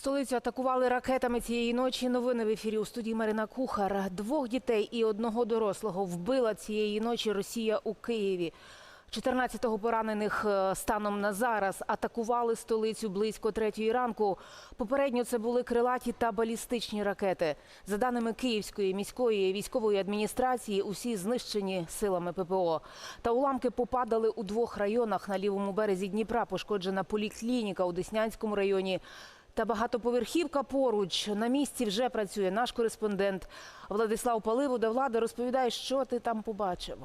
Столицю атакували ракетами цієї ночі. Новини в ефірі у студії Марина Кухар. Двох дітей і одного дорослого вбила цієї ночі Росія у Києві. 14-го поранених е, станом на зараз атакували столицю близько третьої ранку. Попередньо це були крилаті та балістичні ракети. За даними Київської міської військової адміністрації, усі знищені силами ППО. Та уламки попадали у двох районах на лівому березі Дніпра. Пошкоджена поліклініка у Деснянському районі. Та багатоповерхівка поруч на місці вже працює наш кореспондент Владислав Паливода. Влада розповідає, що ти там побачив.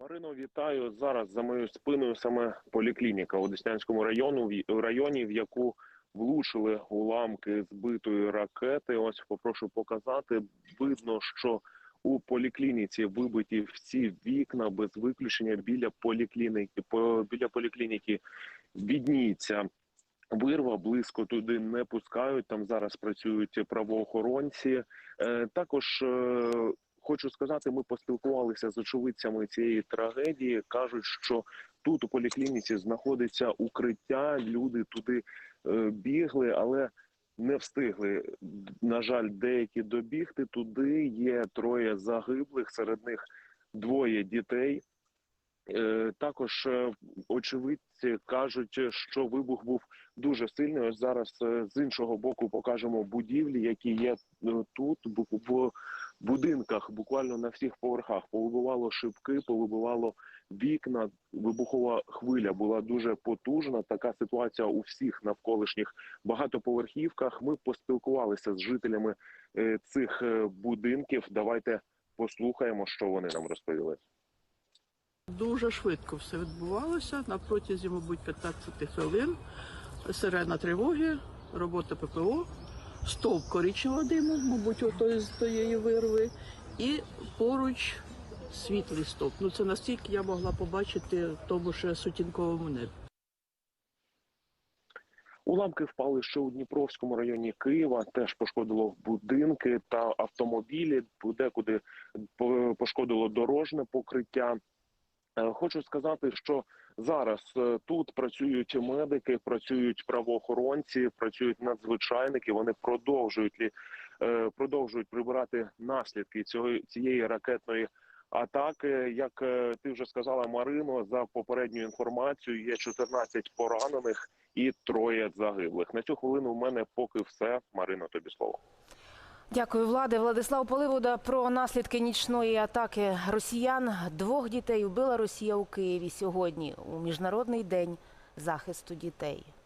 Марино, вітаю. Зараз за моєю спиною саме поліклініка у Деснянському району, в районі, в яку влучили уламки збитої ракети. Ось попрошу показати. Видно, що у поліклініці вибиті всі вікна без виключення біля поліклініки. По біля поліклініки відніється вирва. Близько туди не пускають. Там зараз працюють правоохоронці. Е, також. Е, Хочу сказати, ми поспілкувалися з очевидцями цієї трагедії. кажуть, що тут у поліклініці знаходиться укриття. Люди туди е, бігли, але не встигли. На жаль, деякі добігти туди. Є троє загиблих, серед них двоє дітей. Е, Також е, очевидці кажуть, що вибух був дуже сильний. Ось зараз е, з іншого боку покажемо будівлі, які є тут. в будинках буквально на всіх поверхах повибивало шибки, повибивало вікна. Вибухова хвиля була дуже потужна. Така ситуація у всіх навколишніх багатоповерхівках. Ми поспілкувалися з жителями цих будинків. Давайте послухаємо, що вони нам розповіли. Дуже швидко все відбувалося на протязі, мабуть, 15 хвилин. Сирена тривоги, робота ППО, стовп коричневого диму, мабуть, ото з тієї вирви, і поруч світлий стовп. Ну це настільки я могла побачити в тому ще сутінковому небі. Уламки впали ще у Дніпровському районі Києва. Теж пошкодило будинки та автомобілі. Подекуди по- пошкодило дорожне покриття. Е, Хочу сказати, що зараз е, тут працюють медики, працюють правоохоронці, працюють надзвичайники. Вони продовжують лі- е, продовжують прибирати наслідки цього цієї ракетної атаки. Як ти вже сказала, Марино, за попередньою інформацією, є 14 поранених і троє загиблих. На цю хвилину в мене поки все. Марино, тобі слово. Дякую, влади. Владислав Поливода про наслідки нічної атаки росіян. Двох дітей вбила Росія у Києві сьогодні у міжнародний день захисту дітей.